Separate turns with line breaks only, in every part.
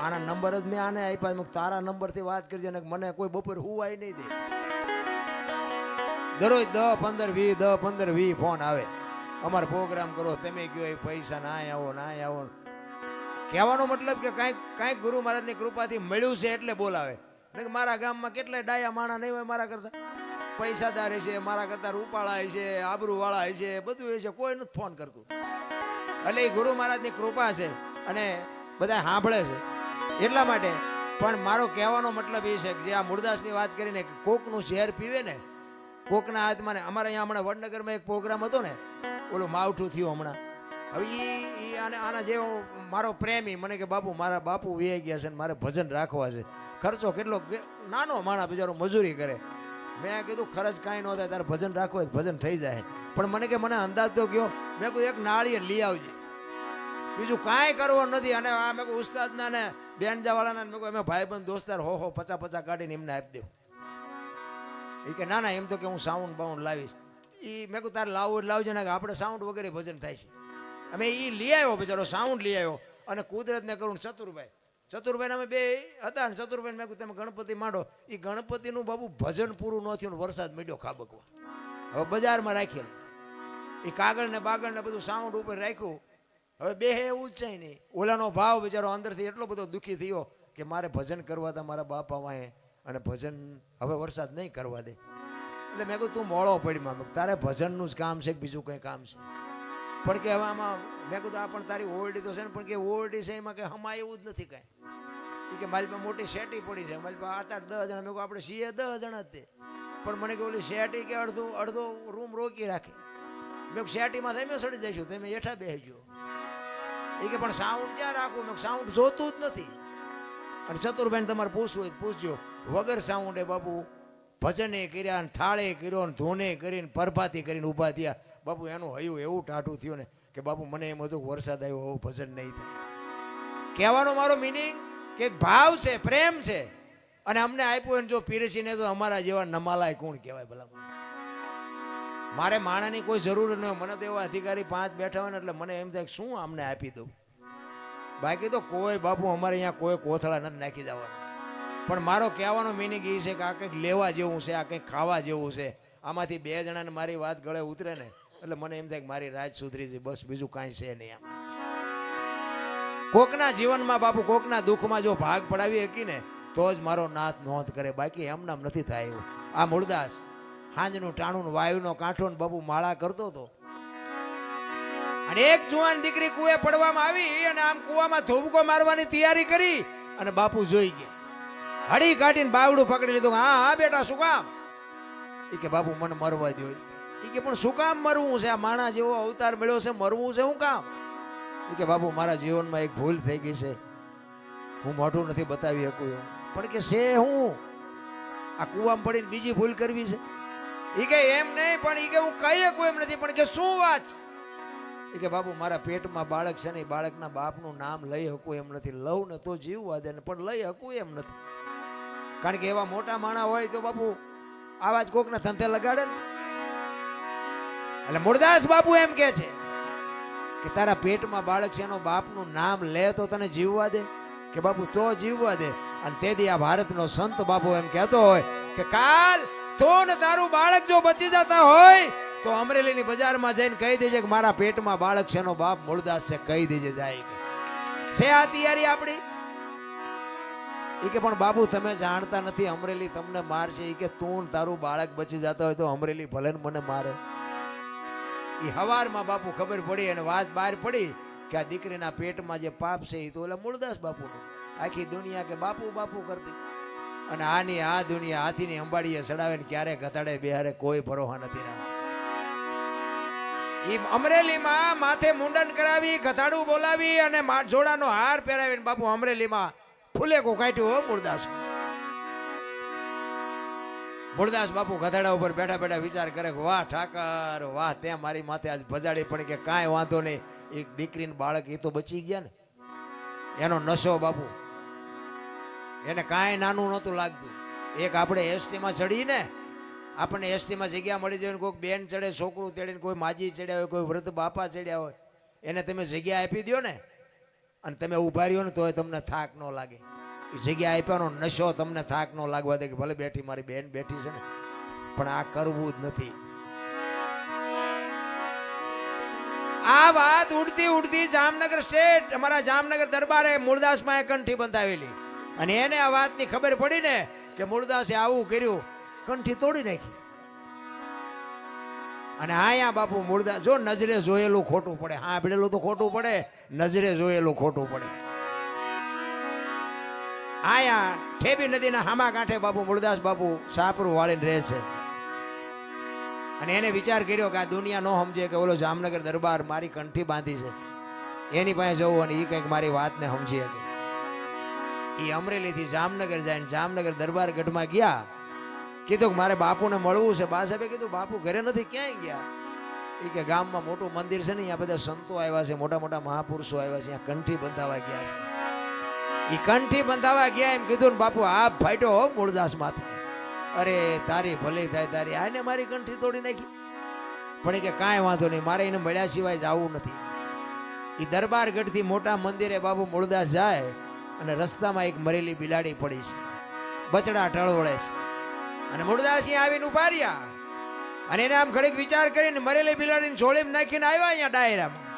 આના નંબર જ મેં આને આપ્યા. મેં તારા નંબરથી વાત કરજે ને મને કોઈ બપોર હુવાય નહીં દે. દરરોજ દસ પંદર વી દસ પંદર વી ફોન આવે. અમારે પ્રોગ્રામ કરો, તમે કયો એ પૈસા, ના આવો ના આવો. કહેવાનો મતલબ કે કાંઈક કાંઈક ગુરુ મહારાજની કૃપાથી મળ્યું છે એટલે બોલાવે. કે મારા ગામમાં કેટલાય ડાયા માણા નહીં હોય મારા કરતા. પૈસાદાર છે મારા કરતા રૂપાળા છે આબરૂવાળા છે બધું છે કોઈ નથી ફોન કરતું. એટલે એ ગુરુ મહારાજની કૃપા છે અને બધા સાંભળે છે. એટલા માટે. પણ મારો કહેવાનો મતલબ એ છે કે જે આ મુરદાસની વાત કરીને કોકનું ઝેર પીવે ને, કોકના હાથમાં ને અમારે અહીંયા હમણાં વડનગરમાં એક પ્રોગ્રામ હતો ને, ઓલું માવઠું થયું હમણાં. હવે એ આને, આના જેવો મારો પ્રેમી, મને કે બાપુ, મારા બાપુ વ્યાઈ ગયા છે ને મારે ભજન રાખવા છે. ખર્ચો કેટલો નાનો માણા બિચારો મજૂરી કરે. મેં કીધું, ખર્ચ કાંઈ ન થાય, તારે ભજન રાખવું ભજન થઈ જાય. પણ મને કે, મને અંદાજ તો ગયો મેં કહ્યું એક નાળીએ લઈ આવજે. બીજું કાંઈ કરવું નથી. અને આ મેં ઉસ્તાદના ને બેનજાવાળાના ને મેં અમે ભાઈ બંધ દોસ્તાર, હો હો પચા પચા કાઢીને એમને આપી દેવું એ કે, ના ના, એમ તો કે હું સાઉન્ડ બાઉન્ડ લાવીશ. એ મેં કહ્યું તારે લાવવું લાવજો, ને કે આપણે સાઉન્ડ વગેરે ભજન થાય છે. અમે એ લઈ આવ્યો બિચારો, સાઉન્ડ લઈ આવ્યો. અને કુદરતને કરું ચતુરભાઈ. ચતુરભાઈ અમે બે હતા ને ચતુરભાઈ મેં કહ્યું તમે ગણપતિ માંડો. એ ગણપતિનું બાબુ ભજન પૂરું ન થયું વરસાદ મળ્યો ખાબકવા. હવે બજારમાં રાખેલું. એ કાગળ ને બાગળ ને બધું સાઉન્ડ ઉપર રાખ્યું. હવે બે એવું જ છે નહીં ઓલાનો ભાવ બિચારો અંદરથી એટલો બધો દુઃખી થયો કે મારે ભજન કરવા હતા મારા બાપા વાંહે અને ભજન હવે વરસાદ નહીં કરવા દે. એટલે મેં કહ્યું તું મોળો પડી મેં તારે ભજનનું જ કામ છે કે બીજું કંઈ કામ છે? પણ કે હવે આમાં મેં કીધું, આ પણ તારી ઓરડી તો છે ને, પણ કે ઓરડી છે એમાં કે હમા એવું જ નથી કાંઈ. કે મારી પાસે મોટી શેટી પડી છે. મારી પાસે આઠ દસ જણા. મેં કહું આપણે સીએ દસ જણા તે. પણ મને કે ઓલી શેટી કે અડધું, અડધો રૂમ રોકી રાખે. મેં શેટીમાં તમે સડી જઈશું, તમે હેઠા બેસજો. એ કે પણ સાઉન્ડ ક્યાં રાખવું મેં સાઉન્ડ જોતું જ નથી. અને ચતુરભાઈ તમારે પૂછવું હોય પૂછજો, વગર સાઉન્ડે બાપુ ભજને કર્યા ને થાળે કર્યો ને ધૂને કરીને પરભાતી કરીને ઊભા થયા. બાપુ, એનું હયું એવું ટાટું થયું ને કે બાપુ, મને એમ હતું વરસાદ આવ્યો હવે ભજન નહીં થાય. કહેવાનો મારો મિનિંગ કે ભાવ છે, પ્રેમ છે. અને અમને આપ્યું જો પીરસીને તો અમારા જેવા નમાલાય કોણ કહેવાય ભલા મારે માણાની કોઈ જરૂર ન હોય. મને તો એવા અધિકારી પાંચ બેઠા હોય ને એટલે મને એમ થાય શું આમને આપી દઉં? બાકી તો કોઈ બાપુ અમારે અહીંયા કોઈ કોથળા નથી નાખી દેવાના. પણ મારો કહેવાનો મિનિંગ એ છે કે આ કંઈક લેવા જેવું છે, આ કંઈક ખાવા જેવું છે. આમાંથી બે જણાને મારી વાત ગળે ઉતરે ને એટલે મને એમ થાય કે મારી રાજ સુધરી છે, બસ બીજું કાંઈ છે નહીં આમાં. કોકના જીવનમાં બાપુ કોકના દુઃખમાં જો ભાગ પડાવી શકી ને તો જ મારો નાથ નોંધ કરે. બાકી એમનામ નથી થાય એવું. આ મૂળદાસ હાંજનું ટાણું વાયુનો કાંઠો ને બાપુ માળા કરતો હતો. અને એક જુવાન દીકરી કુએ પડવામાં આવી અને આમ કુવામાં ધોબકો મારવાની તૈયારી કરી અને બાપુ જોઈ ગયા. હળી કાઢીને બાવડું પકડી લીધું. હા હા બેટા, શું કામ? એ કે, બાપુ, મને મરવા દો એ કે, પણ શું કામ મરવું છે? આ માણા જેવો અવતાર મળ્યો છે, મરવું છે શું કામ? એ કે, બાપુ, મારા જીવનમાં એક ભૂલ થઈ ગઈ છે. હું મોઢું નથી બતાવી શકું એવું. પણ કે, છે હું. આ કુવામાં પડીને બીજી ભૂલ કરવી છે? એ કે એમ નહીં, પણ એ કે હું કહી શકું એમ નથી. પણ કે શું વાત એ કે બાપુ મારા પેટમાં બાળક છે ને બાળકના બાપનું નામ લઈ શકું એમ નથી. લઉં ને તો જીવવા દે ને, પણ લઈ શકું એમ નથી. કારણ કે એવા મોટા માણા હોય તો બાપુ આવા જ કોકના ધંધે લગાડે ને. એટલે મુરદાસ બાપુ એમ કે છે કે તારા પેટમાં બાળક છે એનો બાપનું નામ લે તો તને જીવવા દે. કે બાપુ, તો જીવવા દે. અને તેથી આ ભારતનો સંત બાપુ એમ કહેતો હોય કે, કાલ તો ને તારું બાળક જો બચી જતા હોય, તો અમરેલીની બજારમાં જઈને કહી દેજે કે મારા પેટમાં બાળક છે એનો બાપ મૂળદાસ છે, કહી દેજે જાય છે આ તૈયારી આપણી? એ કે પણ બાપુ, તમે જાણતા નથી, અમરેલી તમને મારશે. એ કે તું તારું બાળક બચી જતા હોય તો અમરેલી ભલે મને મારે. એ હવારમાં બાપુ ખબર પડી અને વાત બહાર પડી કે આ દીકરીના પેટમાં જે પાપ છે એ તો ઓલા મૂળદાસ બાપુનું. આખી દુનિયા કે બાપુ બાપુ કરતી. અને આની આ દુનિયા હાથીની અંબાડીએ ચડાવે ને ક્યારે ઘટાડે બિહારે કોઈ ભરોહા નથી રહ્યા એ અમરેલીમાં માથે મુંડન કરાવી, ગધાડું બોલાવી અને જોડાનો હાર પહેરાવીને બાપુ અમરેલીમાં ફૂલેકો કાઢ્યું હો મૂળદાસ મૂળદાસ બાપુ ગધાડા ઉપર બેઠા બેઠા વિચાર કરે કે, વાહ ઠાકર, વાહ, તે મારી માથે આજ ભજાડી, પણ કે કાંઈ વાંધો નહીં. એક દીકરીને બાળક એ તો બચી ગયા ને. એનો નશો બાપુ. એને કાંઈ નાનું નહોતું લાગતું. એક આપણે એસટીમાં ચડીને, આપણને એસટીમાં જગ્યા મળી જાય કોઈક બેન ચડે, છોકરું ચડીને કોઈ માજી ચડ્યા હોય, કોઈ વૃદ્ધ બાપા ચડ્યા હોય, એને તમે જગ્યા આપી દો ને. અને તમે ઊભા રહ્યો ને તોય તમને થાક ન લાગે. એ જગ્યા આપ્યાનો નશો તમને થાક ન લાગવા દે કે ભલે બેઠી મારી બેન બેઠી છે ને, પણ આ કરવું જ નથી. આ વાત ઉડતી ઉડતી જામનગર સ્ટેટ, અમારા જામનગર દરબારે મૂળદાસમાં કંઠી બંધાવેલી. અને એને આ વાતની ખબર પડી ને કે મૂળદાસે આવું કર્યું, કંઠી તોડી નાખી. અને આયા બાપુ મૂળદાસ જો નજરે જોયેલું ખોટું પડે. સાંભળેલું તો ખોટું પડે, નજરે જોયેલું ખોટું પડે. આયા ઠેબી નદીના હામા કાંઠે બાપુ મૂળદાસ બાપુ સાપરું વાળીને રહે છે. અને એને વિચાર કર્યો કે આ દુનિયા નો સમજે કે ઓલો જામનગર દરબાર મારી કંઠી બાંધી છે. એની પાસે જવું અને એ કંઈક મારી વાતને સમજી શકે. એ અમરેલીથી જામનગર જાય જામનગર દરબાર ગઢમાં ગયા. કીધું કે મારે બાપુને મળવું છે. બા સાહેબે કીધું, બાપુ ઘરે નથી, ક્યાંય ગયા? એ કે, ગામમાં મોટું મંદિર છે ને, અહીંયા બધા સંતો આવ્યા છે, મોટા મોટા મહાપુરુષો આવ્યા છે, અહીંયા કંઠી બંધાવા ગયા છે. એ કંઠી બંધાવા ગયા એમ કીધું ને, બાપુ, આ ફાટ્યો હો મૂળદાસ માથે. અરે, તારી ભલે થાય, તારી, આને મારી કંઠી તોડી નાખી. પણ કે, કાંઈ વાંધો નહીં, મારે એને મળ્યા સિવાય જવું નથી. એ દરબારગઢથી મોટા મંદિરે બાપુ મૂળદાસ જાય અને રસ્તામાં એક મરેલી બિલાડી પડી છે. બચડા ટળવળે છે. અને મૂળદાસી આવીને ઉપાડ્યા અને એને આમ ઘડીક વિચાર કરીને મરેલી બિલાડીને જોડીમાં નાખીને આવ્યા અહીંયા ડાયરામાં.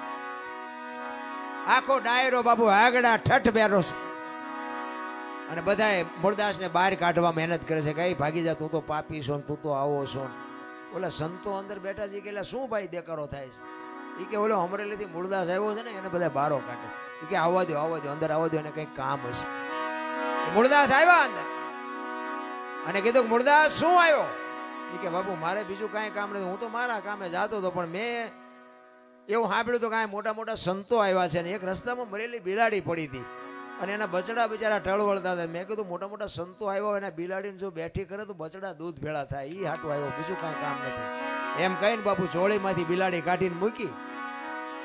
આખો ડાયરો બાબુ આગડા ઠઠ બેરો છે. અને બધાએ મૂળદાસને બહાર કાઢવા મહેનત કરે છે કઈ ભાગી જા, તું તો પાપી છો તું તો આવો છો. ઓલા સંતો અંદર બેઠા છે કે શું ભાઈ દેકારો થાય છે? એ કે, ઓલો અમરેલીથી મૂળદાસ આવ્યો છે ને, એને બધા બારો કાઢે કે આવવા દો આવવા દો, અંદર આવવા દો એને કંઈક કામ હશે. મૂળદાસ આવ્યા અંદર. અને કીધું મૂળદાસ શું આવ્યો? કે બાપુ, મારે બીજું કાંઈ કામ નથી. હું તો મારા કામે જાતો હતો, પણ મેં એવું સાંભળ્યું તો કાંઈ મોટા મોટા સંતો આવ્યા છે ને એક રસ્તામાં મરેલી બિલાડી પડી હતી. અને એના બચડા બિચારા ટળવળતા હતા. મેં કીધું, મોટા મોટા સંતો આવ્યા એના બિલાડીને જો બેઠી કરે તો બચડા દૂધ ભેળા થાય. એ હાટું આવ્યો, બીજું કાંઈ કામ નથી. એમ કહીને બાપુ, ચોળીમાંથી બિલાડી કાઢીને મૂકી.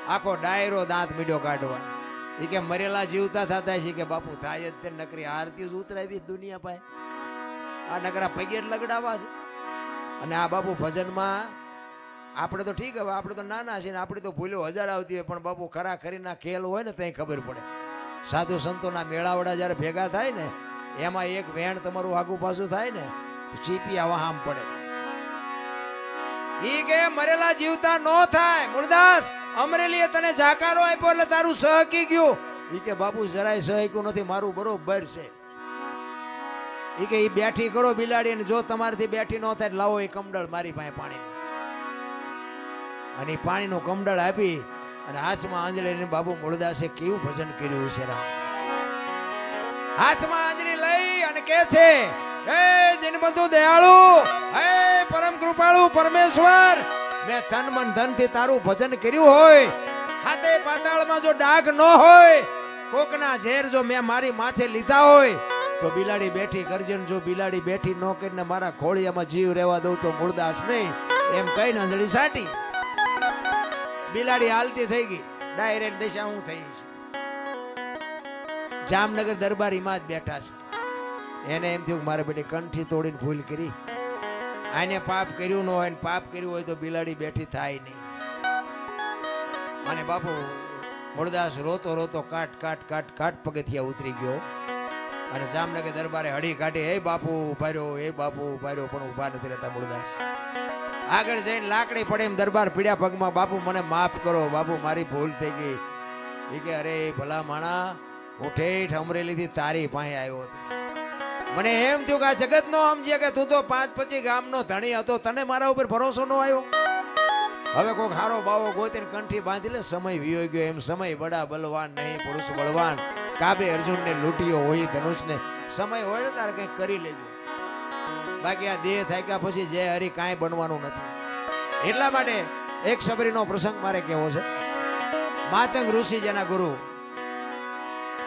આખો ડાયરો દાંત મીડ્યો કાઢવા. એ કે મરેલા જીવતા થતા છે. કે બાપુ, થાય તે નકરી આરતી ઉતરાવી દુનિયા પાસે. આ નકરા પગે લગડાવા છે. અને આ બાપુ ભજનમાં આપણે તો ઠીક હવે, આપણે તો નાના છીએ ને આપણે તો ભૂલ્યો હજાર આવતી હોય, પણ બાપુ ખરા ખરીના ખેલ હોય ને ત્યાં ખબર પડે. સાધુ સંતોના મેળાવડા જ્યારે ભેગા થાય ને, એમાં એક વેણ તમારું આગુ પાછું થાય ને, ચીપી આવા આમ પડે. ઈ કે મરેલા જીવતા નો થાય મૂળદાસ અમરેલીએ તને જાકારો આપ્યો એટલે તારું સહકી ગયું. ઈ કે, બાપુ, જરાય સહક્યું નથી, મારું બરોબર છે. ઈ કે, ઈ બેઠી કરો બિલાડી અને જો તમારાથી બેઠી ન થાય લાવો એ કમડળ મારી પાસે પાણી અને ઈ પાણીનું કમડળ આપી અને હાથમાં આંજળીને બાબુ મૂળદાસે કેવું ભજન કર્યું છે રામ. હાથમાં આંજળી લઈ અને કે છે, હે દિનબંધુ દયાળુ, હે પરમ કૃપાળુ પરમેશ્વર મેં તન મન ધનથી તારું ભજન કર્યું હોય હાથે પાતાળમાં જો ડાઘ ન હોય, કોકના ઝેર જો મેં મારી માથે લીધા હોય, તો બિલાડી બેઠી કરજે જો બિલાડી બેઠી ન કરીને મારા ખોળિયામાં જીવ રહેવા દઉં તો મૂળદાસ નહીં. એમ કઈ નંજળી સાટી. બિલાડી હાલતી થઈ ગઈ. ડાયરેક્ટ દિશા હું થઈ છે. જામનગર દરબારીમાં જ બેઠા છે. એને એમ થયું મારે બેટી કંઠી તોડીને ભૂલ કરી. આને પાપ કર્યું ન હોય પાપ કર્યું હોય તો બિલાડી બેઠી થાય નહીં. અને બાપુ મૂળદાસ રોતો રોતો કાટ કાટ કાટ કાટ પગથિયા ઉતરી ગયો. અને જામનગર દરબારે હળી કાઢી, હે બાપુ, ઊભા રહ્યો, હે બાપુ, ઊભા રહ્યો, પણ ઊભા નથી રહેતા મૂળદાસ આગળ જઈને લાકડી પડે એમ દરબાર પીડ્યા પગમાં, બાપુ, મને માફ કરો, બાપુ, મારી ભૂલ થઈ ગઈ. એ કે, અરે, ભલા માણા હું ઠેઠ અમરેલીથી તારી પાસે આવ્યો હતો. મને એમ થયું કે આ જગત નો છે કે તું તો પાંચ પછી ગામનો ધણી હતો, તને મારા ઉપર ભરોસો ન આવ્યો? હવે કોઈક હારો બાવો ગોતીને કંઠી બાંધી લે સમય વિયો ગયો. એમ સમય બડા બલવાન નહીં, પુરુષ બળવાન. કાબે અર્જુનને લૂંટ્યો હોય, ધનુષને સમય હોય ને તારે કંઈક કરી લેજો. બાકી આ દેહ થાક્યા પછી જય હરી કાંઈ બનવાનું નથી. એટલા માટે એક સબરીનો પ્રસંગ મારે કહેવો છે. માતંગ ઋષિ જેના ગુરુ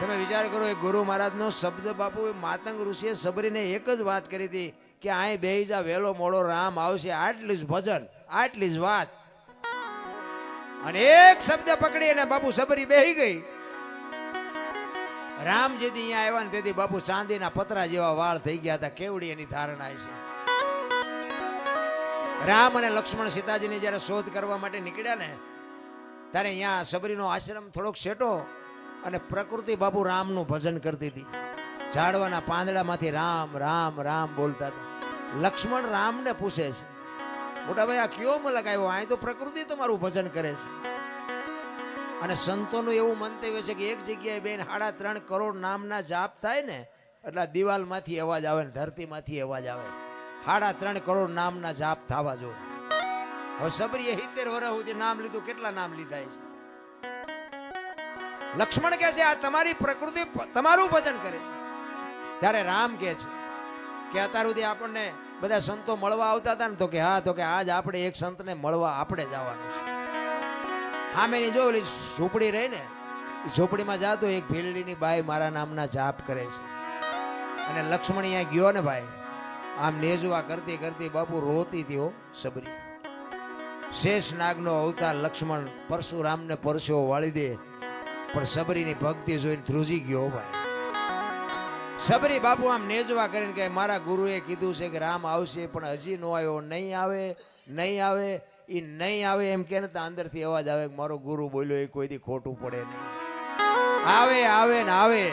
તમે વિચાર કરો એ ગુરુ મહારાજનો શબ્દ બાપુ, એ માતંગ ઋષિએ સબરીને એક જ વાત કરી હતી કે અહીં બેહી જા વહેલો મોડો રામ આવશે, આટલી જ ભજન, આટલી જ વાત. અને એક શબ્દ પકડી અને બાપુ સબરી બેહી ગઈ. રામજીથી અહીંયા આવ્યા ને તેથી બાપુ ચાંદીના પતરા જેવા વાળ થઈ ગયા હતા, કેવડી એની ધારણા છે. રામ અને લક્ષ્મણ સીતાજીની જ્યારે શોધ કરવા માટે નીકળ્યા ને, ત્યારે અહીંયા સબરીનો આશ્રમ થોડોક શેટો અને પ્રકૃતિ બાપુ રામનું ભજન કરતી હતી. ઝાડવાના પાંદડામાંથી રામ રામ રામ બોલતા હતા. લક્ષ્મણ રામને પૂછે છે, મોટા ભાઈ, આ કયો મલક આવ્યો? અહીં તો પ્રકૃતિ તમારું ભજન કરે છે. અને સંતોનું એવું મંતવ્ય છે કે એક જગ્યાએ બેન સાડા ત્રણ કરોડ નામના જાપ થાય ને, એટલે દિવાલમાંથી અવાજ આવે ને, ધરતીમાંથી અવાજ આવે. સાડા ત્રણ કરોડ નામના જાપ થવા જોઈએ. હવે સબરીએ સિત્તેર વર્ષ સુધી નામ લીધું, કેટલા નામ લીધા છે? લક્ષ્મણ કહે છે, આ તમારી પ્રકૃતિ તમારું ભજન કરે ત્યારે રામ કહે છે કે અત્યાર સુધી આપણને બધા સંતો મળવા આવતા હતા ને, તો કે હા, તો કે આજ આપણે એક સંતને મળવા આપણે જવાનું છે. સામેની જો ઓલી ઝૂંપડી રહી ને ઝૂંપડીમાં જાતો એક ભીલડીની બાઈ મારા નામના જાપ કરે છે. અને લક્ષ્મણ અહીંયા ગયો ને ભાઈ, આમ નેજવા કરતી કરતી બાપુ રોતી હો સબરી. શેષ નાગનો અવતાર લક્ષ્મણ પરશુરામને પરસેવો વાળી દે પણ સબરીની ભક્તિ જોઈને ધ્રુજી ગયો ભાઈ. સબરી બાપુ આમ નેજવા કરીને કે મારા ગુરુએ કીધું છે કે રામ આવશે, પણ હજી નો આવ્યો, નહીં આવે નહીં આવે એ નહીં આવે. એમ કે અંદરથી અવાજ આવે કે મારો ગુરુ બોલ્યો, એ કોઈથી ખોટું પડે નહીં. આવે આવે ને આવે.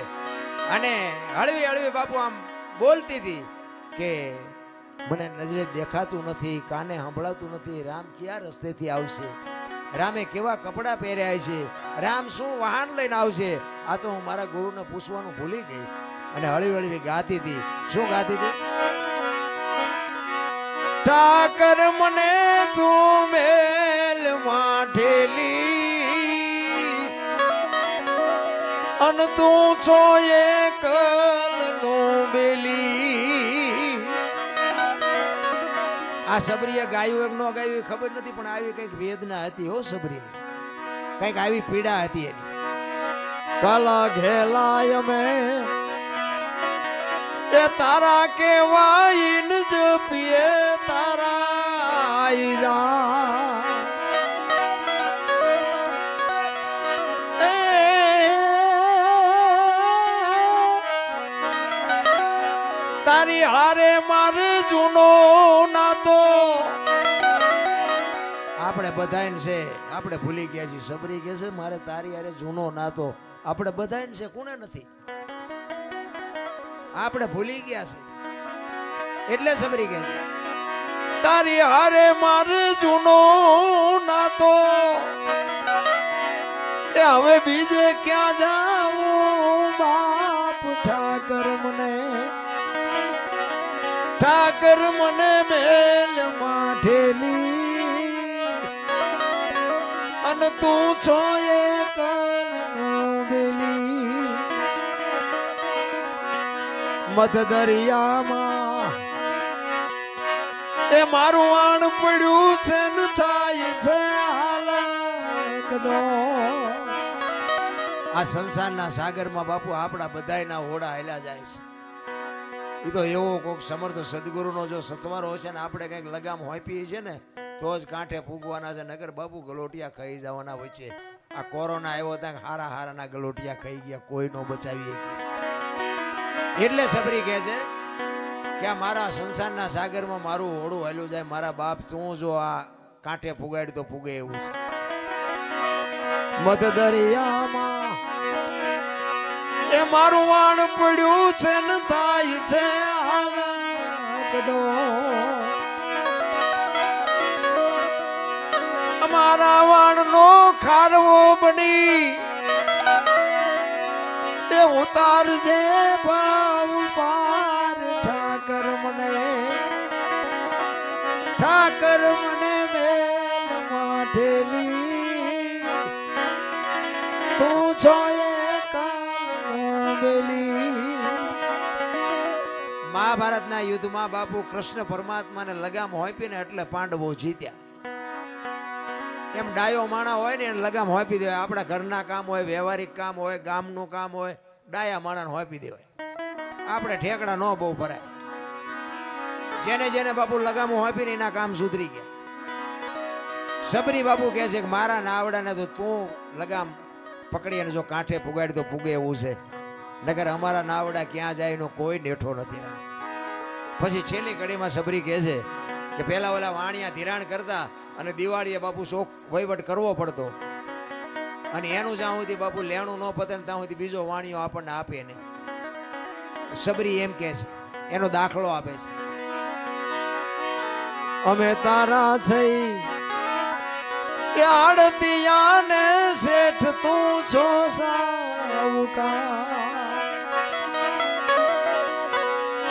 અને હળવી હળવી બાપુ આમ બોલતી હતી કે, મને નજરે દેખાતું નથી, કાને સંભળાતું નથી, રામ ક્યાં રસ્તેથી આવશે? રામે કેવા કપડાં પહેર્યા છે? રામ શું વાહન લઈને આવશે? આ તો હું મારા ગુરુને પૂછવાનું ભૂલી ગઈ. અને હળવી હળવી ગાતી હતી. શું ગાતી હતી? ઠાકર મને તું મેલ માઠેલી. અન તું છો એકલ આ સબરીએ ગાયું એક ન ગાયું ખબર નથી, પણ આવી કંઈક વેદના હતી હો સબરીને. કંઈક આવી પીડા હતી એની. કલા ઘેલાય મેં એ તારા કેવાઈન પીએ તારા આઈરા તારી હારે મારે જૂનો બધાને છે, આપણે ભૂલી ગયા છીએ. સબરી કે છે, મારે તારી અરે જૂનો નાતો. આપણે બધાને છે કોને નથી? આપણે ભૂલી ગયા છે. એટલે સબરી કહે તારી હારે મારે જૂનો નાતો. એ હવે બીજે ક્યાં જાઉં બાપ ઠાકર મને ઠાકર મને મેલ માઠેલી મધ દરિયામાં એ મારું આણ પડ્યું છે ને થાય છે આ સંસારના સાગરમાં બાપુ આપણા બધાયના હોડા હેલા જાય છે. એ તો એવો કોઈક સમર્થ સદગુરુનો જો સત્વારો હશે ને આપણે કંઈક લગામ હોપીએ છીએ ને, તો જ કાંઠે ફૂગવાના છે. નગર બાપુ ગલોટિયા ખાઈ જવાના વચ્ચે આ કોરોના આવ્યો ત્યાં હારા હારાના ગલોટિયા ખાઈ ગયા કોઈ નો બચાવી એટલે સબરી કહે છે કે આ મારા સંસારના સાગરમાં મારું હોડું હાલ્યું જાય, મારા બાપ તું જો આ કાંઠે ફુગાડ તો ફૂગે એવું છે. મધ દરિયામાં એ મારું વાણ પડ્યું છે ને થાય છે અમારા વાણનો ખારવો બની. એ ઉતારજે ભાવ મહાભારતના યુદ્ધમાં બાપુ કૃષ્ણ પરમાત્માને લગામ હોપીને એટલે પાંડવો જીત્યા. એમ ડાયો માણા હોય ને એને લગામ હોપી દેવાય. આપણા ઘરના કામ હોય, વ્યવહારિક કામ હોય, ગામનું કામ હોય, ડાયા માણાને હોપી દેવાય. આપણે ઠેકડા ન બહુ ભરાય. જેને જેને બાપુ લગામો હોપીને એના કામ સુધરી ગયા. સબરી બાપુ કહે છે કે મારા નાવડાને તો તું લગામ પકડી અને જો કાંઠે પુગાડી તો પુગે એવું છે. નગર અમારા નાવડા ક્યાં જાય એનો કોઈ નેઠો નથી રામ. પછી છેલ્લી ઘડીમાં સબરી કહે છે કે પેલા ઓલા વાણિયા ધિરાણ કરતા અને દિવાળીએ બાપુ શોખ વહીવટ કરવો પડતો. અને એનું જ્યાં સુધી બાપુ લેણું ન પતે ત્યાં સુધી બીજો વાણિયો આપણને આપે નહીં. સબરી એમ કહે છે, એનો દાખલો આપે છે. અમે તારા છે આડતિયાને શેઠ તું છો સાવકાર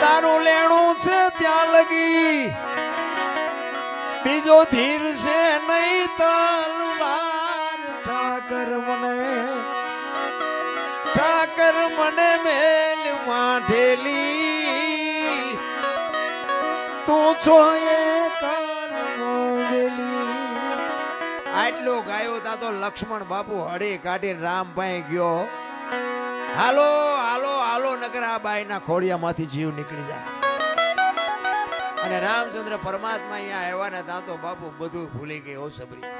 તારું લેણું છે ત્યાં લગી. બીજો ધીર છે નહીં તલવાર. ઠાકર મને ઠાકર મને મેલ માઠેલી તું છો એ આટલો ગાયો તા તો લક્ષ્મણ બાપુ હળી કાઢી રામ પાસે ગયો. હાલો હાલો હાલો નગર આ બાઈના ખોડિયામાંથી જીવ નીકળી જાય. અને રામચંદ્ર પરમાત્મા અહીંયા આવ્યા ને તો બાપુ બધું ભૂલી ગઈ સબરી.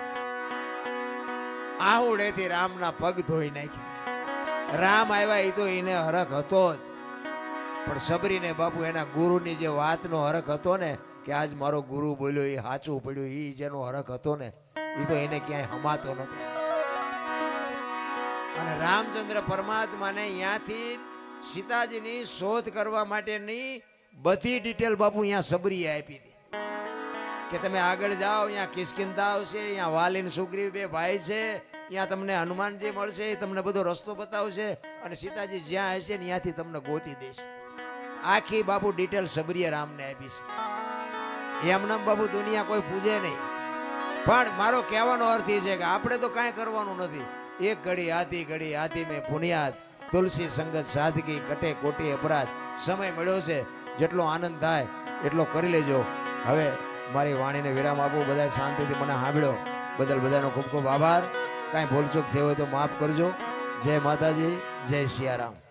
આહુડેથી રામના પગ ધોઈ નાખ્યા. રામ આવ્યા એ તો એને હરખ હતો જ. પણ સબરીને બાપુ એના ગુરુની જે વાતનો હરખ હતો ને, કે આજ મારો ગુરુ બોલ્યો એ સાચું પડ્યું એ જેનો હરખ હતો ને એ તો એને ક્યાંય હમાતો નતો અને રામચંદ્ર પરમાત્માને અહીંયાથી સીતાજીની શોધ કરવા માટેની બધી ડિટેલ બાપુ અહીંયા સબરીએ આપી હતી કે તમે આગળ જાઓ, અહીંયા કિસ્કિંદા આવશે, અહીંયા વાલીન સુગ્રીવ બે ભાઈ છે ત્યાં તમને હનુમાનજી મળશે તમને બધો રસ્તો બતાવશે અને સીતાજી જ્યાં હશે ત્યાંથી તમને ગોતી દેશે. આખી બાપુ ડિટેલ સબરીએ રામને આપી છે. એમનામ બાપુ દુનિયા કોઈ પૂજે નહીં. પણ મારો કહેવાનો અર્થ એ છે કે આપણે તો કાંઈ કરવાનું નથી. એક ઘડી આધી ઘડી આધી મેં પુનિયાદ તુલસી સંગત સાદગી કટે કોટી અપરાધ, સમય મળ્યો છે, જેટલો આનંદ થાય, એટલો કરી લેજો. હવે મારી વાણીને વિરામ આપો બધા શાંતિથી મને સાંભળ્યો બદલ બધાનો ખૂબ ખૂબ આભાર. કાંઈ ભૂલચૂક થયો હોય તો માફ કરજો. જય માતાજી, જય સિયારામ